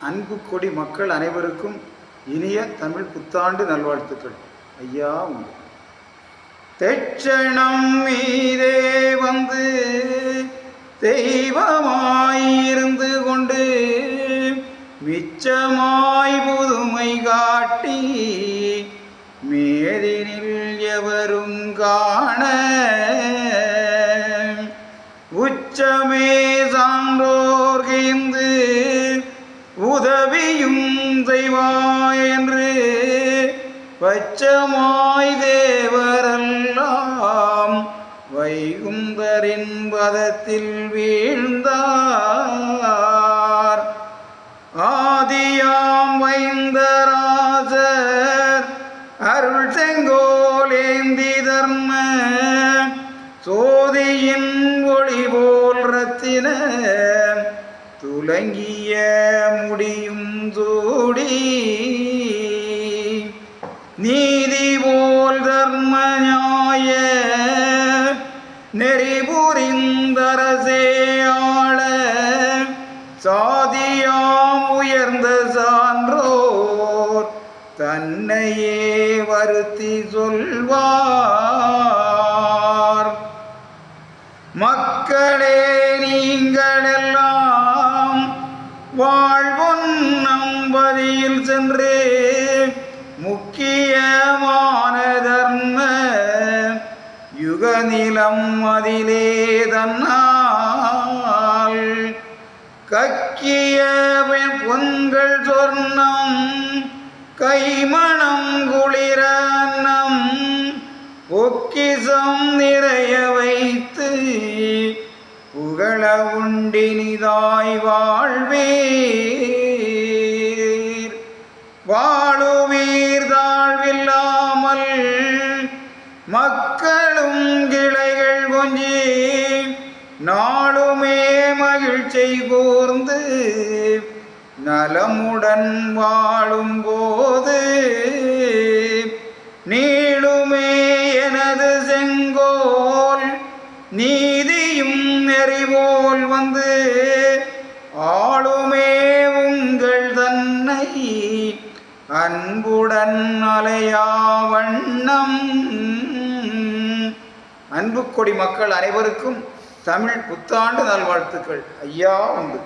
அன்பு கொடி மக்கள் அனைவருக்கும் இனிய தமிழ் புத்தாண்டு நல்வாழ்த்துக்கள். ஐயா உண்டு தெச்சணம் மீதே வந்து தெய்வமாயிருந்து கொண்டு மிச்சமாய் புதுமை காட்டி மேதினில் எவரும் காண உச்சமே சான்றோர்கிந்து உதவியும் செய்வாய் என்று வச்சமாய் தேவரெல்லாம் வைகுந்தரின் பதத்தில் வீழ்ந்தார். ஆதியாம் வைந்தராசர் அருள் செங்கோலேந்தி தர்ம சோதியின் ஒளி போல் ரத்தின துலங்கிய முடியும் சூடி நீதி போல் தர்ம நியாய நெறி ஆள. சாதியாம் உயர்ந்த சான்றோர் தன்னையே வருத்தி சொல்வார். மக்களே நீங்களெல்லாம் வழியில் சென்று முக்கியமான தர்ம யுகநிலம் அதிலே தன்னால் கக்கிய பொங்கல் சொர்ணம் கைமணம் குளிர பொக்கிசம் நிறைய வைத்து புகழ உண்டினிதாய் வாழ்வே வாழுவீர் தாழ்வில்லாமல் மக்களும் கிளைகள் கொஞ்சி நாளுமே மகிழ்ச்சி கூர்ந்து நலமுடன் வாழும் போது நீளுமே எனது செங்கோல் நீதியும் நெறிவோல் வந்து ஆளுமே அன்புடன் அலையா வண்ணம். அன்பு கொடி மக்கள் அனைவருக்கும் தமிழ் புத்தாண்டு நல்வாழ்த்துக்கள். ஐயா உண்டு.